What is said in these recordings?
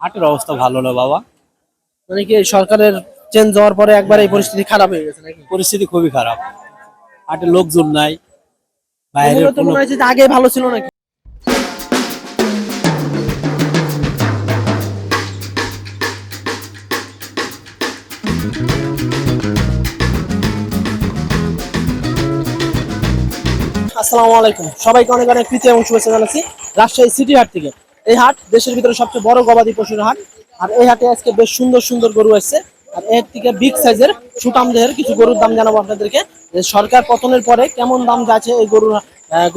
হাটের অবস্থা ভালো না বাবা? মানে কি সরকারের চেঞ্জ হওয়ার পরে একবার এই পরিস্থিতি খারাপ হয়ে গেছে নাকি? পরিস্থিতি খুবই খারাপ। হাটে লোকজন নাই বাইরে তো মনে হচ্ছে যে আগে ভালো ছিল নাকি? আসসালামু আলাইকুম। সবাইকে অনেক অনেক প্রীতি এবং শুভেচ্ছা জানাচ্ছি রাজশাহী সিটি হাট থেকে। এই হাট দেশের ভিতরে সবচেয়ে বড় গবাদি পশুর হাট। আর এই হাটে আজকে বেশ সুন্দর সুন্দর গরু আসছে। আর এর থেকে বিগ সাইজের সুটাম দেহের কিছু গরুর দাম জানাব আপনাদেরকে। সরকার পতনের পরে কেমন দাম যাচ্ছে এই গরুর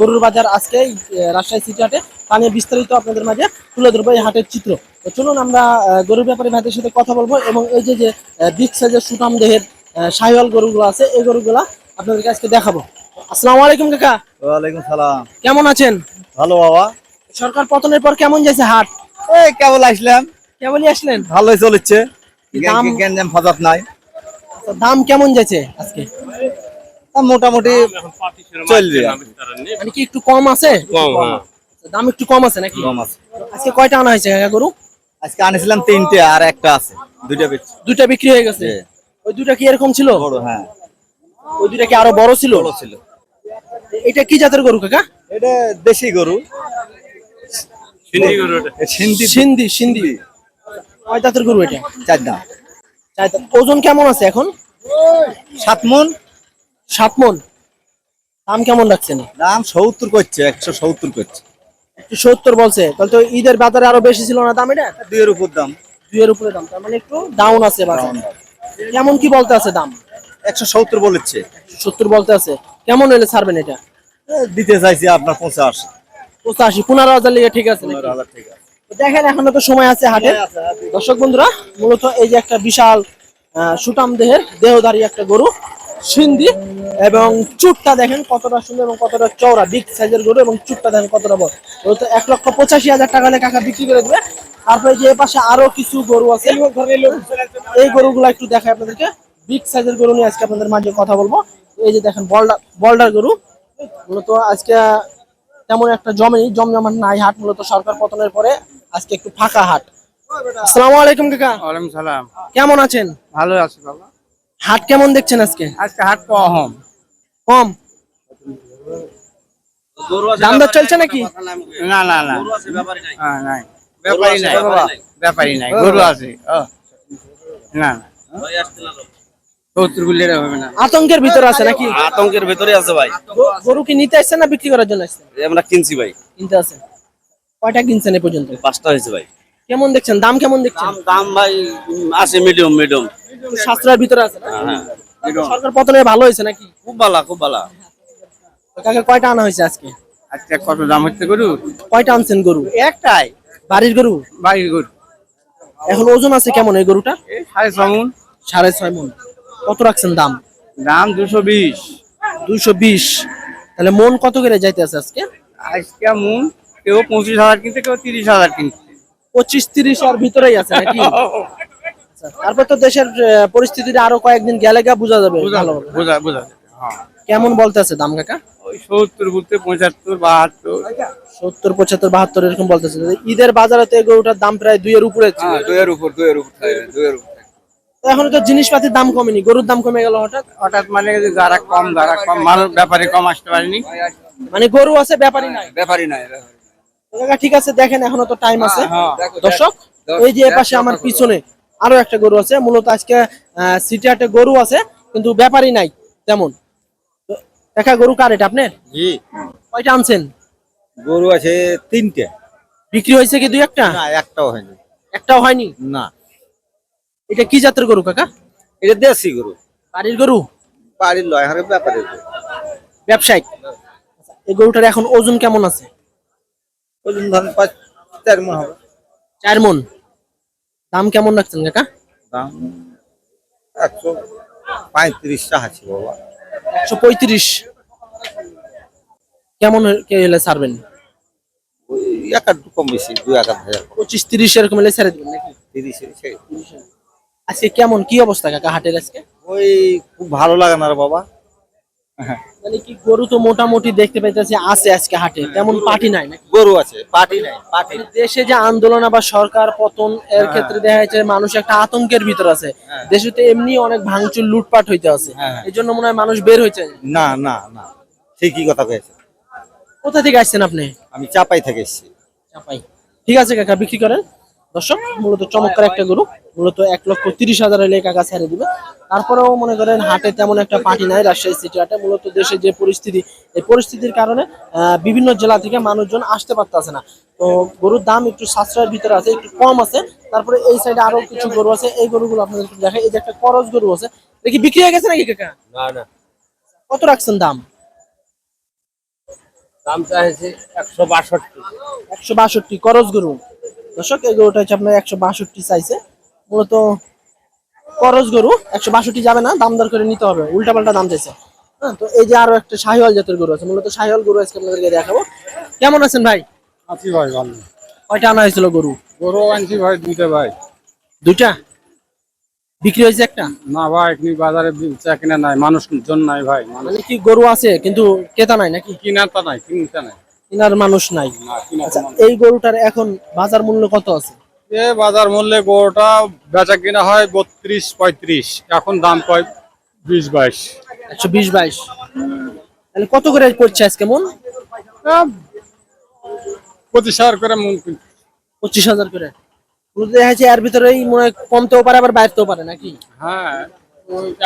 গরুর বাজার আজকে রাজশাহী সিটি হাটে? তা নিয়ে বিস্তারিত আপনাদের মাঝে তুলে ধরবো এই হাটের চিত্র। তো চলুন আমরা গরুর ব্যাপারে ভাইদের সাথে কথা বলব এবং এই যে যে বিগ সাইজের সুতাম দেহের সাহিওয়াল গরুগুলো আছে এই গরুগুলা আপনাদেরকে আজকে দেখাবো। আসসালামু আলাইকুম কাকা। ওয়ালাইকুম সালাম। কেমন আছেন? ভালো বাবা। সরকার পতনের পর কেমন যাচ্ছে হাট? এই কেবল আসলাম। কেমনই আসলেন? ভালোই চলেছে। দাম- গ্যাঞ্জাম ফাজাত নাই। তো দাম কেমন যাচ্ছে আজকে? মোটামুটি চলবে মানে কি একটু কম আছে? দাম একটু কম আছে নাকি? কম আছে। আজকে কয়টা আনা হয়েছে কাকা গরু? আজকে আনিছিলাম তিনটে আর একটা আছে। দুইটা বেচছি দুইটা বিক্রি হয়ে গেছে? ওই দুইটা কি এরকম ছিল? বড় হ্যাঁ। ওই দুইটা কি আরও বড় ছিল? বড় ছিল। এটা কি জাতের গরু কাকা? এটা দেশি গরু। সিন্ধি সিন্ধি সিন্ধি কয় জাতের গরু এটা? চার দাম চার দাঁত। ওজন কেমন আছে এখন? সাত মন। সাত মন। দাম কেমন রাখছেন? দাম সত্তর করছে একশো সত্তর করছে। একটু সত্তর বলছে। তাহলে তো ঈদের বাজারে আরও বেশি ছিল না দাম এটা? দুইয়ের উপর দাম। দুইয়ের উপরে দাম। তার মানে একটু ডাউন আছে বাজার। কেমন কি বলতে আছে দাম? একশো সত্তর বলেছে। সত্তর বলতে আছে। কেমন হলে ছাড়বেন এটা? দিতে চাইছি আপনার পঞ্চাশ। পঁচাশি পনেরো হাজার লিগে ঠিক আছে দেখেন এখনও তো সময় আছে হাটে। দর্শক বন্ধুরা মূলত এই যে একটা বিশাল সুটাম দেহের দেহধারী একটা গরু সিন্ধি এবং চুটটা দেখেন কতটা সুন্দর এবং কতটা চওড়া বিগ সাইজের গরু এবং চুটটা দেখেন কতটা বড়। গরু তো এক লক্ষ পঁচাশি হাজার টাকা হলে কাকা বিক্রি করে দেবে। তারপরে যে পাশে আরও কিছু গরু আছে। এই গরুগুলো একটু দেখাই আপনাদেরকে। বিগ সাইজের গরু নিয়ে আজকে আপনাদের মাঝে কথা বলব। এই যে দেখেন বল্ডার বল্ডার গরু। মূলত আজকে তেমন একটা জমেনি জমজমাট নাই হাট মূলত সরকার পতনের পরে আজকে একটু ফাঁকা হাট। আসসালামু আলাইকুম কাকা। ওয়ালাইকুম সালাম। কেমন আছেন? ভালো আছি বাবা। হাট কেমন দেখছেন আজকে? আজকে হাট কম? কম দাম দর চলছে নাকি? না না না। হ্যাঁ, নাই। ব্যাপারই নাই ব্যাপারই নাই। গরু আছে না না সত্তর গুলির হবে না আতঙ্কের ভিতরে আছে নাকি? আতঙ্কের ভেতরে আছে ভাই। গরু কি নিতে আসছেন না বিক্রি করার জন্য আসছেন আমরা কিনছি ভাই। কিনতে আছে কয়টা কিনছেন এ পর্যন্ত? পাঁচটা হয়েছে ভাই। কেমন দেখছেন? দাম কেমন দেখছেন? দাম ভাই আছে মিডিয়াম মিডিয়াম ভিতরে আছে না হ্যাঁ সরকার পতনে ভালো হয়েছে নাকি? খুব ভালো খুব ভালো। কাকে কয়টা আনা হয়েছে আজকে? আজকে কত দাম হচ্ছে গরু? কয়টা আনছেন গরু? একটাই। বাড়ির গরু? বাড়ির গরু। এখন ওজন আছে কেমন এই গরুটা এই সাড়ে ছমন সাড়ে ছয় মন। কত রাখছেন দাম? দাম দুশো বিশ। দুইশো বিশ। তাহলে মন কত করে যাইতে আছে আজকে? আজকে মন কেউ পঁচিশ হাজার কিনতে কেউ তিরিশ হাজার কিনতে পঁচিশ তিরিশ আর ভিতরেই আছে নাকি? আচ্ছা, তারপর তো দেশের পরিস্থিতিটা আরও কয়েকদিন গেলে গা বোঝা যাবে বোঝা বোঝা বোঝা যাবে, হ্যাঁ। কেমন বলতে আছে দাম কাকা? সত্তর বলতে পঁচাত্তর বাহাত্তর। সত্তর পঁচাত্তর বাহাত্তর এরকম বলতেছে। ঈদের বাজারে তো এই গরুটার দাম প্রায় দুইয়ের উপরে হ্যাঁ উপর দুয়ের উপর দুয়ের উপর। এখন তো জিনিসপাতির দাম কমেনি গরুর দাম কমে গেল হঠাৎ? হঠাৎ মানে যারা কম যারা কম মানুষ ব্যাপারে কম আসতে পারেনি। মানে গরু আছে ব্যাপারই নাই? ব্যাপারই নাই কাকা ঠিক আছে দেখেন এখনও তো টাইম আছে। হ্যাঁ। দর্শক এই যে পাশে আমার পিছনে আরও একটা গরু আছে মূলত আজকে আহ, সিটি হাটে গরু আছে কিন্তু ব্যাপারই নাই তেমন। দেখা গরু কার এটা আপনার? জি। কয়টা আনছেন? গরু আছে তিনটে। বিক্রি হয়েছে কি দুই একটা? না একটাও হয়নি। একটাও হয়নি? না। এটা কি জাতের গরু কাকা? এটা দেশি গরু। বাড়ির গরু? বাড়ির লয় হারে ব্যাপারে। ব্যবসায়িক? আচ্ছা, এই গরুটার এখন ওজন কেমন আছে? ওজন ধরেন পাঁচ চার মন হবে। চার মন। দাম কেমন রাখছেন কাকা? দাম একশো পঁয়ত্রিশটা আছে বাবা। একশো পঁয়ত্রিশ। কেমন কে হলে ছাড়বেন? ওই এক আধ কম বেশি দু এক আধ হাজার পঁচিশ তিরিশ এরকম হলে ছেড়ে দেবেন নাকি? তিরিশ আজকে কেমন কি অবস্থা কাকা হাটের আজকে? ওই খুব ভালো লাগে না রে বাবা। মানে কি গরু তো মোটামুটি দেখতে পাইতেছি আছে আজকে হাটে তেমন পার্টি নাই গরু আছে পাটি নাই পাটি মানে দেশে যে আন্দোলন বা সরকার পতন এর ক্ষেত্রে দেখা যাচ্ছে মানুষ একটা আতঙ্কের ভিতর আছে। দেশে তো এমনি অনেক ভাঙচুর লুটপাট হইতে আছে। হ্যাঁ। এই জন্য মনে হয় মানুষ বের হয়েছে না না না। ঠিকই কথা কয়েছে কোথা থেকে আসছেন আপনি? আমি চাপাই থেকে এসেছি। চাপাই। ঠিক আছে কাকা বিক্রি করেন। দর্শক মূলত চমৎকার একটা গরু। মূলত এক লক্ষ তিরিশ হাজার হলে কাকা ছেড়ে দিবে। তারপরেও মনে করেন হাটে তেমন একটা পার্টি নাই রাজশাহী সিটি হাটে। মূলত দেশে যে পরিস্থিতি এই পরিস্থিতির কারণে আহ, বিভিন্ন জেলা থেকে মানুষজন আসতে পারতেছে না। তো গরুর দাম একটু সাশ্রয়ের ভিতরে আছে একটু কম আছে। তারপরে এই সাইডে আরও কিছু গরু আছে। এই গরুগুলো আপনাদের দেখাই। এই যে একটা করজ গরু আছে। দেখি বিক্রি হয়ে গেছে নাকি কাকা? না না। কত রাখছেন দাম? দাম চাইছে একশো বাষট্টি। একশো বাষট্টি করজ গরু। দর্শক এই গরুটা হচ্ছে আপনার একশো বাষট্টি চাইছে। মূলত করজ গরু একশো বাষট্টি যাবে না দাম দর করে নিতে হবে। উল্টা পাল্টা দাম চাইছে। হ্যাঁ তো এই যে আরও একটা শাহিওয়াল জাতের গরু আছে মূলত শাহিওয়াল গরু আজকে আপনাদেরকে দেখাবো। কেমন আছেন ভাই? আছি ভাই ভালো। কয়টা আনা হয়েছিল গরু? গরু আনছি ভাই দুইটা ভাই। দুইটা? বিক্রি হয়েছে একটা? না ভাই এখনি বাজারে চা কিনা নাই মানুষ জন নাই ভাই মানে কি গরু আছে কিন্তু ক্রেতা নাই নাকি? কিনাটা নাই কিনতে নাই। কিনার মানুষ নাই। আচ্ছা এই গরুটার এখন বাজার মূল্য কত আছে? এ বাজার মূল্যে গরুটা বেচা কিনা হয় বত্রিশ পঁয়ত্রিশ এখন দাম কয় বিশ বাইশ। একশো বিশ বাইশ। তাহলে কত করে পড়ছে আজকে মন? পঁচিশ হাজার করে মন পঁচিশ হাজার করে। দেখা যাচ্ছে এর ভিতরেই মনে কমতেও পারে আবার বাড়তেও পারে নাকি? হ্যাঁ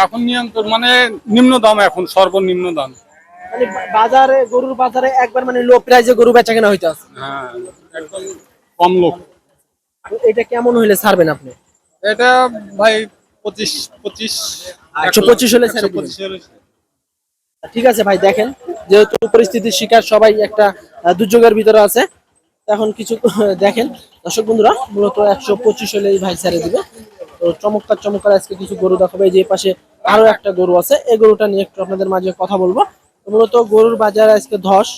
এখন নিয়ন্ত্রণ মানে নিম্ন দাম এখন সর্বনিম্ন দাম। মানে বাজারে গরুর বাজারে একবার মানে লো প্রাইসে গরু বেচা কেনা হইতে আছে হ্যাঁ একদম কম লোক। এটা কেমন হইলে ছাড়বেন আপনি? এটা ভাই পঁচিশ পঁচিশ একশো পঁচিশ হলে ছেড়ে দিবেন। ঠিক আছে ভাই দেখেন যেহেতু পরিস্থিতির শিকার সবাই একটা আহ, দুর্যোগের ভিতরে আছে। এখন কিছু দেখেন। দর্শক বন্ধুরা মূলত একশো পঁচিশ হলে এই ভাই ছেড়ে দিবে। তো চমৎকার চমৎকার আজকে কিছু গরু দেখাবে। এই যে পাশে আরও একটা গরু আছে। এই গরুটা নিয়ে একটু আপনাদের মাঝে কথা বলব। তো মূলত গরুর বাজার আজকে ধস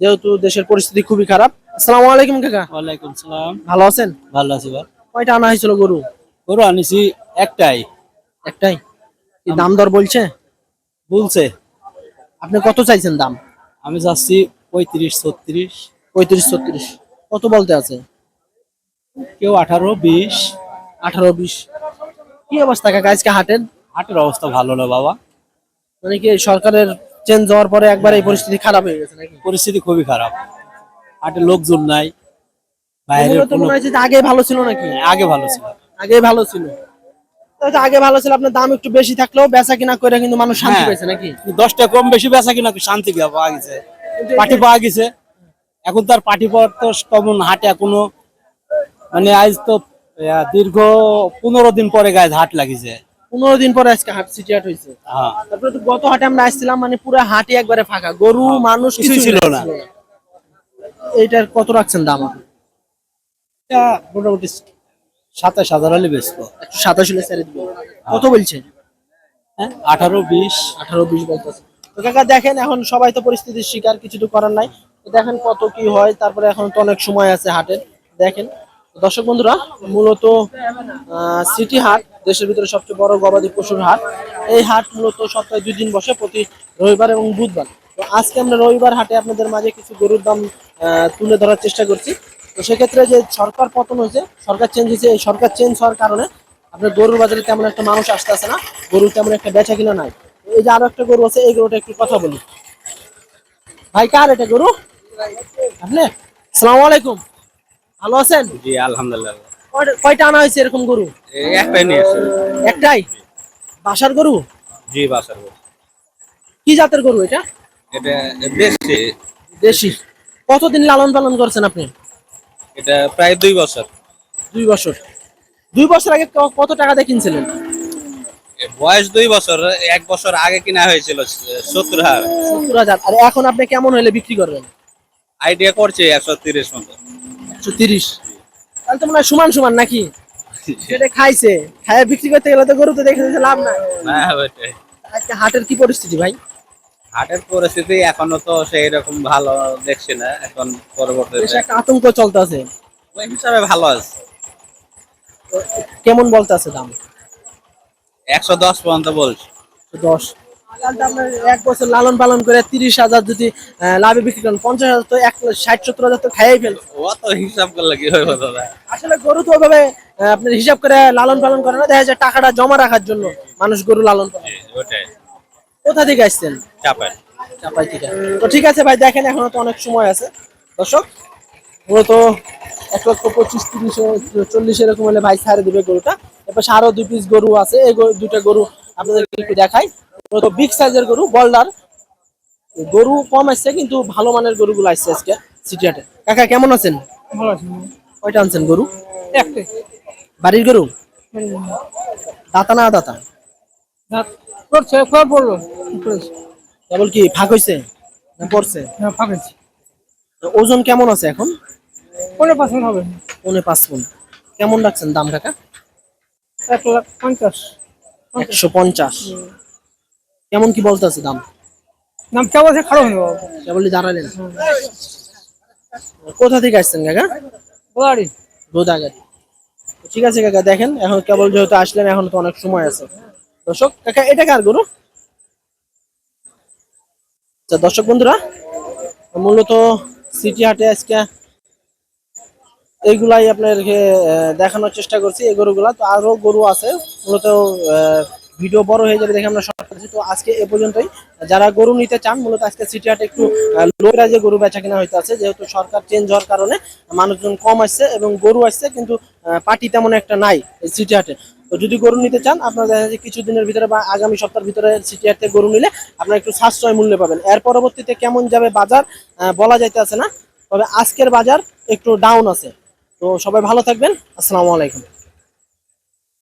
যেহেতু দেশের পরিস্থিতি খুবই খারাপ। আসসালামু আলাইকুম কাকা। ওয়ালাইকুম সালাম। ভালো আছেন? ভালো আছি ভাই। কয়টা আনা হয়েছিল গরু? গরু আনিছি একটাই। একটাই? কি দাম দর বলছে? বলছে। আপনি কত চাইছেন দাম? আমি যাচ্ছি পঁয়ত্রিশ ছত্রিশ। পঁয়ত্রিশ ছত্রিশ। কত বলতে আছে? কেউ আঠারো বিশ। আঠারো বিশ। কি অবস্থা কাকা আজকে হাটের? হাটের অবস্থা ভালো না বাবা। মানে কি সরকারের চেঞ্জ হওয়ার পরে একবার এই পরিস্থিতি খারাপ হয়ে গেছে নাকি? পরিস্থিতি খুবই খারাপ। হাটে লোকজন নাই। বাইরে তো মনে হচ্ছে আগে ভালো ছিল নাকি? আগে ভালো ছিল। আগে ভালো ছিল। আগে ভালো ছিল আপনার দাম একটু বেশি থাকলেও বেচা কিনা করে কিন্তু মানুষ শান্তি হ্যাঁ। পেয়েছে নাকি? দশটা কম বেশি বেচা কিনা শান্তি পাওয়া গেছে। পাটি পাওয়া গেছে। এখন তার পাটি পাওয়ার তো কমন হাটে এখনও মানে আজ তো দীর্ঘ পনেরো দিন পরে গায়ে হাট লাগিছে। পনেরো দিন পরে আজকে হাট সিটি হাট হয়েছে হ্যাঁ। তারপরে তো গত হাটে আমরা আসছিলাম মানে পুরো হাটে একবারে ফাঁকা। গরু মানুষ কিছুই ছিল না। এইটার কত রাখছেন দাম এটা মোটামুটি সাতাশ হাজার হলে বেচবো। একটু সাতাশ হলে ছেড়ে দিবেন। কত বলছে হ্যাঁ? আঠারো বিশ। আঠারো বিশ বলতেছে। তো কাকা দেখেন এখন সবাই তো পরিস্থিতির শিকার কিছু তো করার নাই। দেখেন কত কি হয় তারপরে এখন তো অনেক সময় আছে হাটের। দেখেন দর্শক বন্ধুরা মূলত সিটি হাট দেশের ভিতরে সবচেয়ে বড় গবাদি পশুর হাট। এই হাট মূলত সপ্তাহে দুই দিন বসে প্রতি রবিবার এবং বুধবার। তো আজকে আমরা রবিবার হাটে আপনাদের মাঝে কিছু গরুর দাম তুলে ধরার চেষ্টা করছি। তো সেক্ষেত্রে যে সরকার পতন হয়েছে সরকার চেঞ্জ হয়েছে এই সরকার চেঞ্জ হওয়ার কারণে আপনার গরুর বাজারে তেমন একটা মানুষ আসতে আসে না গরুর তেমন একটা বেচা কিনা নাই এই যে আরও একটা গরু আছে এই গরুটা একটু কথা বলি। ভাই কার এটা গরু? আপনি? সালাম আলাইকুম। ভালো আছেন? জি আলহামদুলিল্লাহ। কয়টা- আনা হয়েছে এরকম গরু? একটাই নিয়ে একটাই? বাসার গরু? জি বাসার গরু। কি জাতের গরু এটা? এটা দেশে। দেশি। কতদিন লালন পালন করছেন আপনি? এটা প্রায় দুই বছর। দুই বছর। দুই বছর আগে কত টাকা দিয়ে কিনছিলেন? বয়স দুই বছর এক বছর আগে কিনা হয়েছিল সত্তর হাজার সত্তর হাজার। আর এখন আপনি কেমন হলে বিক্রি করবেন? আইডিয়া করছে একশো তিরিশ মতো। একশো তিরিশ? তাহলে তো মনে হয় সমান সমান নাকি? সেটা খাইছে। খাইয়ে বিক্রি করতে গেলে তো গরু তো দেখে লাভ না। আজকে হাটের কি পরিস্থিতি ভাই? হাটের পরিস্থিতি এখনও তো সেই রকম ভালো দেখছি না এখন একটা আতঙ্ক চলতে আছে ওই হিসাবে ভালো আছে। কেমন বলতে আছে দাম? একশো দশ পর্যন্ত বলছি। দশ। এক বছর লালন পালন করে তিরিশ হাজার যদি লাভে বিক্রি করেন পঞ্চাশ হাজার তো এক ষাট সত্তর হাজার তো খাইয়াই ফেল অত হিসাব করলে কি হবে দাদা? আসলে গরু তো ওভাবে আপনার হিসাব করে লালন পালন করে না দেখা যায় টাকাটা জমা রাখার জন্য মানুষ গরু লালন পালন করে। ওটাই। কোথা থেকে আসছেন? চাপায় চাপাই থেকে। তো ঠিক আছে ভাই দেখেন এখনও তো অনেক সময় আছে। দর্শক মূলত এক লক্ষ পঁচিশ তিরিশ চল্লিশ এরকম হলে ভাই ছাড়ে দিবে গরুটা। এরপর আরও দুই পিস গরু আছে। এই গরু- দুইটা গরু আপনাদেরকে একটু দেখাই। মূলত বিগ সাইজের গরু বল্ডার গরু কম আসছে কিন্তু ভালো মানের গরুগুলো আসছে আজকে সিটি হাটে। কাকা কেমন আছেন? ভালো আছে। কয়টা আনছেন গরু? একটাই। বাড়ির গরু। দাতা না দাতা? দাঁত করছে পড়ল কেবল কি ফাঁক হয়েছে না পড়ছে? হ্যাঁ ফাঁকেছি ওজন কেমন আছে এখন? পনেরো পার্সেন্ট হবে। পৌনে পাঁচ কেমন রাখছেন দাম কাকা? এক লাখ পঞ্চাশ। একশো পঞ্চাশ। কেমন কি বলতেছে দাম? নাম কেমন আছে খারাপ বাবু কেবলই দাঁড়ালেন? কোথা থেকে আসছেন কাকা? বাড়ি রোদাগাড়ি ঠিক আছে কাকা দেখেন এখন কেবল যেহেতু আসলেন এখন তো অনেক সময় আছে। দর্শক এটা কার গরু? আচ্ছা দর্শক বন্ধুরা মূলত সিটি হাটে আজকে এইগুলাই আপনাদেরকে আহ, দেখানোর চেষ্টা করছি এই গরুগুলা। তো আরও গরু আছে মূলত আহ, ভিডিও বড় হয়ে যাবে দেখে আমরা শর্ট করছি। তো আজকে এ পর্যন্তই। যারা গরু নিতে চান, মূলত আজকে সিটি হাটে একটু লো প্রাইজে গরু বেচা কেনা হইতে আছে, যেহেতু সরকার চেঞ্জ হওয়ার কারণে মানুষজন কম আসছে এবং গরু আসছে, কিন্তু পার্টি তেমন একটা নাই সিটি হাটে। তো যদি গরু নিতে চান, আপনারা দেখা যাচ্ছে কিছুদিনের ভিতরে বা আগামী সপ্তাহের ভিতরে সিটি হাটে গরু নিলে আপনারা একটু সাশ্রয় মূল্যে পাবেন। এর পরবর্তীতে কেমন যাবে বাজার বলা যাইতে আছে না, তবে আজকের বাজার একটু ডাউন আছে। তো সবাই ভালো থাকবেন। আসসালামু আলাইকুম।